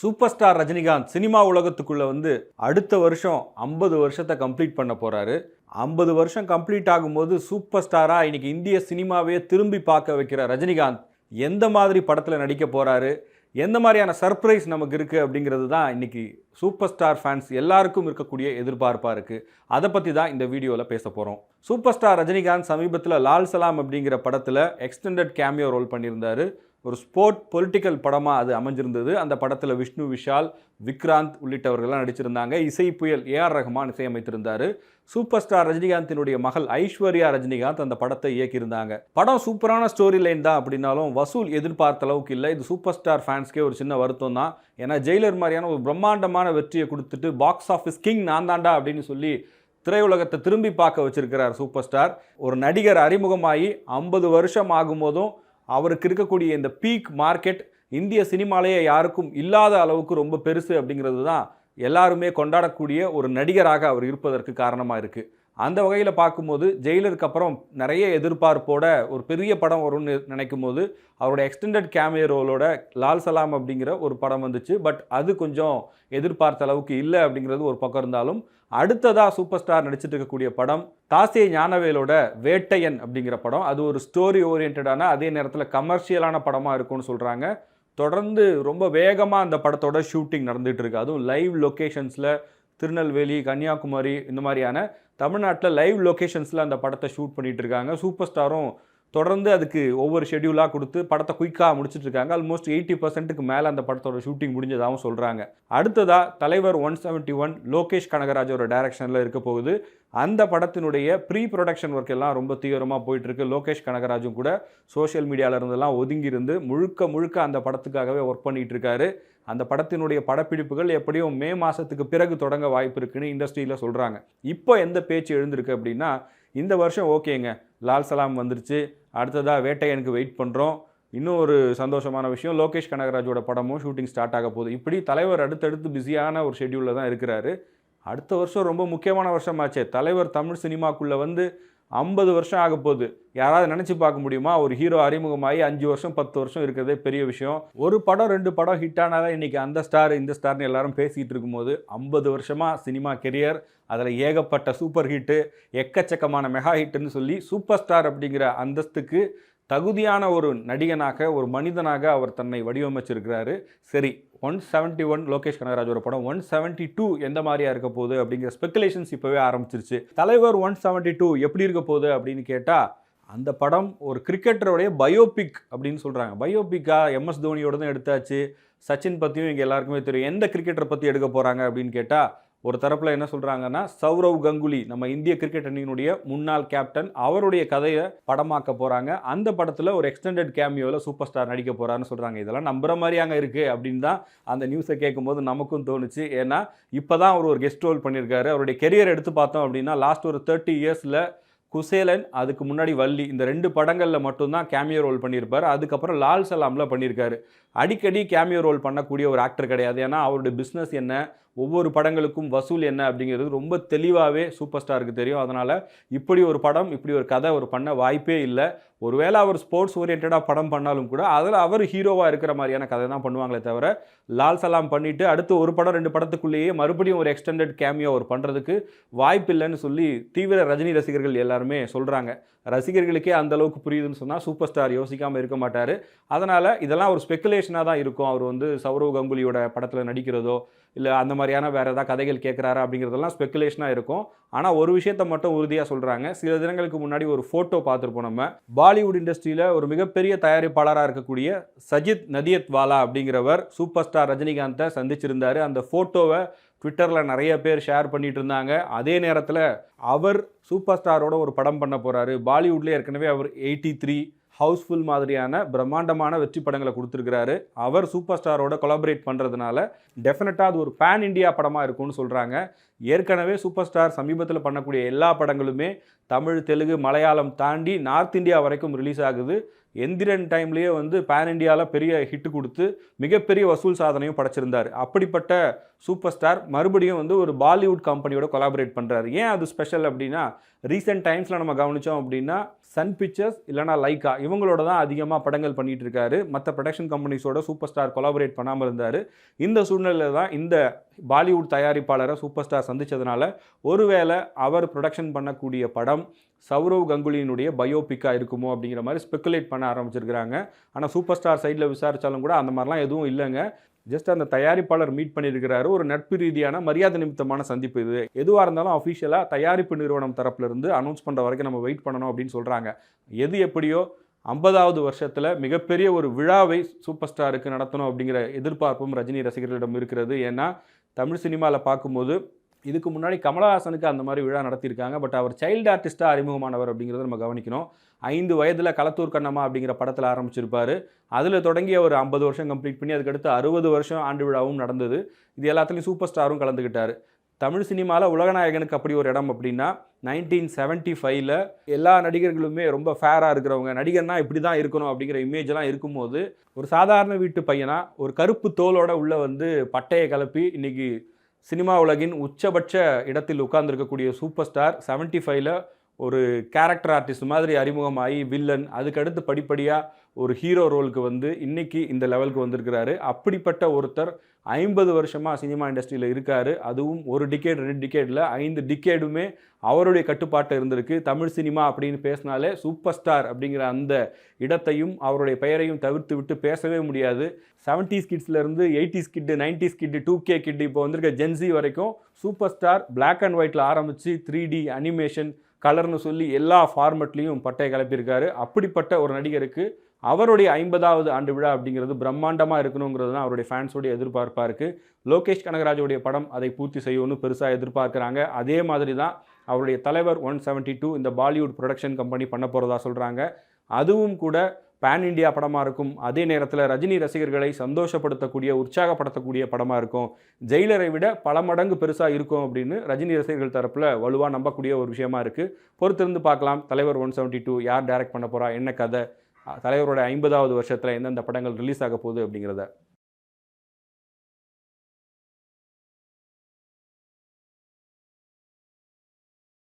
Super star Rajinikanth cinema உலகத்துக்குள்ளே வந்து அடுத்த வருஷம் ஐம்பது வருஷத்தை கம்ப்ளீட் பண்ண போகிறாரு ஐம்பது வருஷம் கம்ப்ளீட் ஆகும்போது சூப்பர் ஸ்டாராக இன்றைக்கி இந்திய சினிமாவையே திரும்பி பார்க்க வைக்கிற ரஜினிகாந்த் எந்த மாதிரி படத்தில் நடிக்க போகிறாரு எந்த மாதிரியான சர்ப்ரைஸ் நமக்கு இருக்குது அப்படிங்கிறது தான் இன்றைக்கி சூப்பர் ஸ்டார் ஃபேன்ஸ் எல்லாருக்கும் இருக்கக்கூடிய எதிர்பார்ப்பாக இருக்குது அதை பற்றி தான் இந்த வீடியோவில் பேச போகிறோம் சூப்பர் ஸ்டார் ரஜினிகாந்த் சமீபத்தில் லால் சலாம் அப்படிங்கிற படத்தில் எக்ஸ்டெண்டட் கேமியோ ரோல் பண்ணியிருந்தார். ஒரு ஸ்போர்ட் பொலிட்டிக்கல் படமாக அது அமைஞ்சிருந்தது. அந்த படத்தில் விஷ்ணு விஷால் விக்ராந்த் உள்ளிட்டவர்கள்லாம் நடிச்சிருந்தாங்க. இசை புயல் ஏஆர் ரஹ்மான் இசையமைத்திருந்தார். சூப்பர் ஸ்டார் ரஜினிகாந்தினுடைய மகள் ஐஸ்வர்யா ரஜினிகாந்த் அந்த படத்தை இயக்கியிருந்தாங்க. படம் சூப்பரான ஸ்டோரி லைன் தான் அப்படின்னாலும் வசூல் எதிர்பார்த்த அளவுக்கு இல்லை. இது சூப்பர் ஸ்டார் ஃபேன்ஸ்க்கே ஒரு சின்ன வருத்தம் தான். ஏன்னா ஜெயிலர் மாதிரியான ஒரு பிரம்மாண்டமான வெற்றியை கொடுத்துட்டு பாக்ஸ் ஆஃபீஸ் கிங் நான் தாண்டா அப்படின்னு சொல்லி திரையுலகத்தை திரும்பி பார்க்க வச்சிருக்கிறார் சூப்பர் ஸ்டார். ஒரு நடிகர் அறிமுகமாகி ஐம்பது வருஷம் ஆகும்போதும் அவருக்கு இருக்கக்கூடிய இந்த பீக் மார்க்கெட் இந்திய சினிமாலேயே யாருக்கும் இல்லாத அளவுக்கு ரொம்ப பெருசு அப்படிங்கிறது தான் எல்லாருமே கொண்டாடக்கூடிய ஒரு நடிகராக அவர் இருப்பதற்கு காரணமாக இருக்குது அந்த வகையில் பார்க்கும்போது ஜெயிலருக்கு அப்புறம் நிறைய எதிர்பார்ப்போட ஒரு பெரிய படம் வரும்னு நினைக்கும் போது அவரோட எக்ஸ்டெண்டட் கேமியோ ரோலோட லால் சலாம் அப்படிங்கிற ஒரு படம் வந்துச்சு. பட் அது கொஞ்சம் எதிர்பார்த்த அளவுக்கு இல்லை அப்படிங்கிறது ஒரு பக்கம் இருந்தாலும் அடுத்ததாக சூப்பர் ஸ்டார் நடிச்சிட்டு இருக்கக்கூடிய படம் தாசிய ஞானவேலோட வேட்டையன் அப்படிங்கிற படம். அது ஒரு ஸ்டோரி ஓரியன்டான அதே நேரத்தில் கமர்ஷியலான படமாக இருக்கும்னு சொல்கிறாங்க தொடர்ந்து ரொம்ப வேகமாக அந்த படத்தோட ஷூட்டிங் நடந்துகிட்டு இருக்கு. அதுவும் லைவ் லொக்கேஷன்ஸில் திருநெல்வேலி கன்னியாகுமரி இந்த மாதிரியான தமிழ்நாட்டில் லைவ் லொக்கேஷன்ஸில் அந்த படத்தை ஷூட் பண்ணிகிட்டு இருக்காங்க சூப்பர் ஸ்டாரும் தொடர்ந்து அதுக்கு ஒவ்வொரு ஷெடியூலாக கொடுத்து படத்தை குயிக்காக முடிச்சிட்டு இருக்காங்க ஆல்மோஸ்ட் எயிட்டி பர்சன்ட்டுக்கு மேலே அந்த படத்தோட ஷூட்டிங் முடிஞ்சதாகவும் சொல்கிறாங்க அடுத்ததாக தலைவர் ஒன் செவன்ட்டி ஒன் லோகேஷ் கனகராஜோட டைரக்ஷனில் இருக்க போகுது. அந்த படத்தினுடைய ப்ரீ ப்ரொடக்ஷன் ஒர்க் எல்லாம் ரொம்ப தீவிரமாக போயிட்டுருக்கு. லோகேஷ் கனகராஜும் கூட சோஷியல் மீடியால இருந்தெல்லாம் ஒதுங்கி இருந்து முழுக்க முழுக்க அந்த படத்துக்காகவே ஒர்க் பண்ணிகிட்டு இருக்காரு அந்த படத்தினுடைய படப்பிடிப்புகள் எப்படியும் மே மாதத்துக்கு பிறகு தொடங்க வாய்ப்பு இருக்குன்னு இண்டஸ்ட்ரியில் சொல்கிறாங்க இப்போ எந்த பேச்சு எழுந்திருக்கு அப்படின்னா இந்த வருஷம் ஓகேங்க. லால் சலாம் வந்துருச்சு. அடுத்ததாக வேட்டையனுக்கு வெயிட் பண்ணுறோம் இன்னும் ஒரு சந்தோஷமான விஷயம். லோகேஷ் கனகராஜோட படமும் ஷூட்டிங் ஸ்டார்ட் ஆக போகுது. இப்படி தலைவர் அடுத்தடுத்து பிஸியான ஒரு ஷெட்யூலில் தான் இருக்கிறாரு. அடுத்த வருஷம் ரொம்ப முக்கியமான வருஷமாச்சே. தலைவர் தமிழ் சினிமாக்குள்ளே வந்து ஐம்பது வருஷம் ஆக போகுது. யாராவது நினச்சி பார்க்க முடியுமா? ஒரு ஹீரோ அறிமுகமாகி அஞ்சு வருஷம் பத்து வருஷம் இருக்கிறதே பெரிய விஷயம். ஒரு படம் ரெண்டு படம் ஹிட் ஆனாதான் இன்றைக்கி அந்த ஸ்டார் இந்த ஸ்டார்னு எல்லாரும் பேசிகிட்டு இருக்கும்போது ஐம்பது வருஷமாக சினிமா கெரியர் அதில் ஏகப்பட்ட சூப்பர் ஹிட்டு எக்கச்சக்கமான மெகா ஹிட்டுன்னு சொல்லி சூப்பர் ஸ்டார் அப்படிங்கிற அந்தஸ்துக்கு தகுதியான ஒரு நடிகனாக ஒரு மனிதனாக அவர் தன்னை வடிவமைச்சிருக்கிறாரு. சரி ஒன் செவன்ட்டி ஒன் லோகேஷ் கனகராஜோட படம் ஒன் செவன்ட்டி டூ எந்த மாதிரியா இருக்க போகுது அப்படிங்கிற ஸ்பெகுலேஷன்ஸ் இப்போவே ஆரம்பிச்சிருச்சு. தலைவர் ஒன் செவன்ட்டி டூ எப்படி இருக்க போகுது அப்படின்னு கேட்டால் அந்த படம் ஒரு கிரிக்கெட்டருடைய பயோபிக் அப்படின்னு சொல்கிறாங்க பயோபிக்காக எம்எஸ் தோனியோட தான் எடுத்தாச்சு. சச்சின் பற்றியும் இங்கே எல்லாருக்குமே தெரியும். எந்த கிரிக்கெட்டரை பற்றி எடுக்க போகிறாங்க அப்படின்னு கேட்டால் ஒரு தரப்பில் என்ன சொல்கிறாங்கன்னா சௌரவ் கங்குலி நம்ம இந்திய கிரிக்கெட் அணியினுடைய முன்னாள் கேப்டன் அவருடைய கதையை படமாக்க போகிறாங்க அந்த படத்தில் ஒரு எக்ஸ்டெண்டட் கேமியோவில் சூப்பர் ஸ்டார் நடிக்க போகிறாருன்னு சொல்கிறாங்க இதெல்லாம் நம்புற மாதிரி அங்கே இருக்குது அப்படின்னு தான் அந்த நியூஸை கேட்கும்போது நமக்கும் தோணுச்சு. ஏன்னா இப்போ தான் அவர் ஒரு கெஸ்ட் ரோல் பண்ணியிருக்காரு. அவருடைய கெரியர் எடுத்து பார்த்தோம் அப்படின்னா லாஸ்ட் ஒரு தேர்ட்டி இயர்ஸில் குசேலன் அதுக்கு முன்னாடி வள்ளி இந்த ரெண்டு படங்களில் மட்டும்தான் கேமியோ ரோல் பண்ணியிருப்பார். அதுக்கப்புறம் லால் சலாமில் பண்ணியிருக்காரு. அடிக்கடி கேமியோ ரோல் பண்ணக்கூடிய ஒரு ஆக்டர் கிடையாது. ஏன்னா அவருடைய பிஸ்னஸ் என்ன? ஒவ்வொரு படங்களுக்கும் வசூல் என்ன அப்படிங்கிறது ரொம்ப தெளிவாகவே சூப்பர் ஸ்டாருக்கு தெரியும். அதனால் இப்படி ஒரு படம் இப்படி ஒரு கதை அவர் பண்ண வாய்ப்பே இல்லை. ஒருவேளை அவர் ஸ்போர்ட்ஸ் ஓரியன்டாக படம் பண்ணாலும் கூட அதில் அவர் ஹீரோவாக இருக்கிற மாதிரியான கதை தான் பண்ணுவாங்களே தவிர லால் சலாம் பண்ணிவிட்டு அடுத்து ஒரு படம் ரெண்டு படத்துக்குள்ளேயே மறுபடியும் ஒரு எக்ஸ்டெண்டட் கேமியோ அவர் பண்ணுறதுக்கு வாய்ப்பு இல்லைன்னு சொல்லி தீவிர ரஜினி ரசிகர்கள் எல்லாருமே சொல்கிறாங்க ரசிகர்களுக்கே அந்த அளவுக்கு புரியுதுன்னு சொன்னால் சூப்பர் ஸ்டார் யோசிக்காமல் இருக்க மாட்டார். அதனால் இதெல்லாம் ஒரு ஸ்பெக்குலேஷனாக தான் இருக்கும். அவர் வந்து சௌரவ் கங்குலியோட படத்தில் நடிக்கிறதோ இல்லை அந்த மாதிரியான வேறு ஏதாவது கதைகள் கேட்குறாரா அப்படிங்கிறதெல்லாம் ஸ்பெக்குலேஷனாக இருக்கும். ஆனால் ஒரு விஷயத்தை மட்டும் உறுதியாக சொல்கிறாங்க சில தினங்களுக்கு முன்னாடி ஒரு ஃபோட்டோ பார்த்துருப்போம் நம்ம. பாலிவுட் இண்டஸ்ட்ரியில் ஒரு மிகப்பெரிய தயாரிப்பாளராக இருக்கக்கூடிய சஜித் நதியத் வாலா அப்படிங்கிறவர் சூப்பர் ஸ்டார் ரஜினிகாந்தை சந்திச்சிருந்தார். அந்த ஃபோட்டோவை ட்விட்டரில் நிறைய பேர் ஷேர் பண்ணிட்டு இருந்தாங்க. அதே நேரத்தில் அவர் சூப்பர் ஸ்டாரோட ஒரு படம் பண்ண போகிறாரு பாலிவுட்லேயே ஏற்கனவே அவர் எயிட்டி த்ரீ ஹவுஸ்ஃபுல் மாதிரியான பிரம்மாண்டமான வெற்றி படங்களை கொடுத்துருக்கிறாரு. அவர் சூப்பர் ஸ்டாரோட கொலாபரேட் பண்ணுறதுனால டெஃபினட்டாக அது ஒரு பேன் இண்டியா படமாக இருக்கும்னு சொல்கிறாங்க ஏற்கனவே சூப்பர் ஸ்டார் சமீபத்தில் பண்ணக்கூடிய எல்லா படங்களுமே தமிழ் தெலுங்கு மலையாளம் தாண்டி நார்த் இந்தியா வரைக்கும் ரிலீஸ் ஆகுது. எந்திரன் டைம்லேயே வந்து பேன் இண்டியாவில் பெரிய ஹிட்டு கொடுத்து மிகப்பெரிய வசூல் சாதனையும் படைச்சிருந்தார். அப்படிப்பட்ட சூப்பர் ஸ்டார் மறுபடியும் வந்து ஒரு பாலிவுட் கம்பெனியோட கொலாபரேட் பண்ணுறாரு ஏன் அது ஸ்பெஷல் அப்படின்னா ரீசெண்ட் டைம்ஸில் நம்ம கவனித்தோம் அப்படின்னா சன் பிக்சர்ஸ் இல்லைனா லைக்கா இவங்களோட தான் அதிகமாக படங்கள் பண்ணிட்டு இருக்காரு. மற்ற ப்ரொடக்ஷன் கம்பெனிஸோட சூப்பர் ஸ்டார் கொலாபரேட் பண்ணாமல் இருந்தார். இந்த சூழ்நிலையில் தான் இந்த பாலிவுட் தயாரிப்பாளரை சூப்பர் ஸ்டார் சந்தித்ததுனால ஒருவேளை அவர் ப்ரொடக்ஷன் பண்ணக்கூடிய படம் சௌரவ் கங்குலியினுடைய பயோபிக்காக இருக்குமோ அப்படிங்கிற மாதிரி ஸ்பெக்குலேட் பண்ண ஆரம்பிச்சிருக்கிறாங்க. ஆனால் சூப்பர் ஸ்டார் சைடில் விசாரித்தாலும் கூட அந்த மாதிரிலாம் எதுவும் இல்லைங்க. ஜஸ்ட் அந்த தயாரிப்பாளர் மீட் பண்ணியிருக்கிறாரு. ஒரு நட்பு ரீதியான மரியாதை நிமித்தமான சந்திப்பு இது. எதுவாக இருந்தாலும் அஃபிஷியலாக தயாரிப்பு நிறுவனம் தரப்புலேருந்து அனௌன்ஸ் பண்ணுற வரைக்கும் நம்ம வெயிட் பண்ணணும் அப்படின்னு சொல்கிறாங்க எது எப்படியோ ஐம்பதாவது வருஷத்தில் மிகப்பெரிய ஒரு விழாவை சூப்பர் ஸ்டாருக்கு நடத்தணும் அப்படிங்கிற எதிர்பார்ப்பும் ரஜினி ரசிகர்களிடம் இருக்கிறது. ஏன்னா தமிழ் சினிமாவில் பார்க்கும்போது இதுக்கு முன்னாடி கமலஹாசனுக்கு அந்த மாதிரி விழா நடத்தியிருக்காங்க. பட் அவர் சைல்டு ஆர்டிஸ்ட்டாக அறிமுகமானவர் அப்படிங்கிறத நம்ம கவனிக்கணும். ஐந்து வயதில் களத்தூர் கண்ணம்மா அப்படிங்கிற படத்தில் ஆரம்பிச்சிருப்பார். அதில் தொடங்கி அவர் ஐம்பது வருஷம் கம்ப்ளீட் பண்ணி அதுக்கடுத்து அறுபது வருஷம் ஆண்டு விழாவும் நடந்தது. இது எல்லாத்துலேயும் சூப்பர் ஸ்டாரும் கலந்துக்கிட்டார் தமிழ் சினிமாவில் உலகநாயகனுக்கு அப்படி ஒரு இடம் அப்படின்னா நைன்டீன் செவன்ட்டி ஃபைவ்ல எல்லா நடிகர்களுமே ரொம்ப ஃபேராக இருக்கிறவங்க. நடிகர்னா இப்படி தான் இருக்கணும் அப்படிங்கிற இமேஜ்லாம் இருக்கும்போது ஒரு சாதாரண வீட்டு பையனாக ஒரு கருப்பு தோலோட உள்ளே வந்து பட்டையை கலப்பி இன்றைக்கி சினிமா உலகின் உச்சபட்ச இடத்தில் உட்கார்ந்துருக்கக்கூடிய சூப்பர் ஸ்டார் செவன்ட்டி ஃபைவ்ல ஒரு கேரக்டர் ஆர்டிஸ்ட் மாதிரி அறிமுகமாகி வில்லன் அதுக்கடுத்து படிப்படியாக ஒரு ஹீரோ ரோலுக்கு வந்து இன்றைக்கி இந்த லெவலுக்கு வந்திருக்கிறாரு. அப்படிப்பட்ட ஒருத்தர் ஐம்பது வருஷமாக சினிமா இண்டஸ்ட்ரியில் இருக்கார். அதுவும் ஒரு டிக்கேட் ரெண்டு டிக்கேட்டில் ஐந்து டிக்கேடுமே அவருடைய கட்டுப்பாட்டை இருந்திருக்கு. தமிழ் சினிமா அப்படின்னு பேசினாலே சூப்பர் ஸ்டார் அப்படிங்கிற அந்த இடத்தையும் அவருடைய பெயரையும் தவிர்த்து விட்டு பேசவே முடியாது. Seventies கிட்ஸ்லேருந்து eighties kid nineties kid two K kid இப்போ வந்திருக்க ஜென்சி வரைக்கும் சூப்பர் ஸ்டார் பிளாக் அண்ட் ஒயிட்டில் ஆரம்பித்து த்ரீ டி அனிமேஷன் கலர்னு சொல்லி எல்லா ஃபார்மெட்லேயும் பட்டையை கிளப்பியிருக்காரு அப்படிப்பட்ட ஒரு நடிகருக்கு அவருடைய ஐம்பதாவது ஆண்டு விழா அப்படிங்கிறது பிரம்மாண்டமாக இருக்கணுங்கிறது தான் அவருடைய ஃபேன்ஸோடைய எதிர்பார்ப்பாக இருக்குது லோகேஷ் கனகராஜுடைய படம் அதை பூர்த்தி செய்யணும்னு பெருசாக எதிர்பார்க்குறாங்க. அதே மாதிரி தான் அவருடைய தலைவர் ஒன் செவன்ட்டி டூ இந்த பாலிவுட் ப்ரொடக்ஷன் கம்பெனி பண்ண போகிறதா சொல்கிறாங்க அதுவும் கூட பேன் இண்டியா படமாக இருக்கும். அதே நேரத்தில் ரஜினி ரசிகர்களை சந்தோஷப்படுத்தக்கூடிய உற்சாகப்படுத்தக்கூடிய படமாக இருக்கும். ஜெயிலரை விட பல மடங்கு பெருசாக இருக்கும் அப்படின்னு ரஜினி ரசிகர்கள் தரப்பில் வலுவாக நம்பக்கூடிய ஒரு விஷயமா இருக்குது பொறுத்திருந்து பார்க்கலாம். தலைவர் ஒன் செவன்ட்டி டூ யார் டைரக்ட் பண்ண போகிறா என்ன கதை? தலைவரோட ஐம்பதாவது வருஷத்தில் எந்தெந்த படங்கள் ரிலீஸ் ஆக போகுது அப்படிங்கிறத.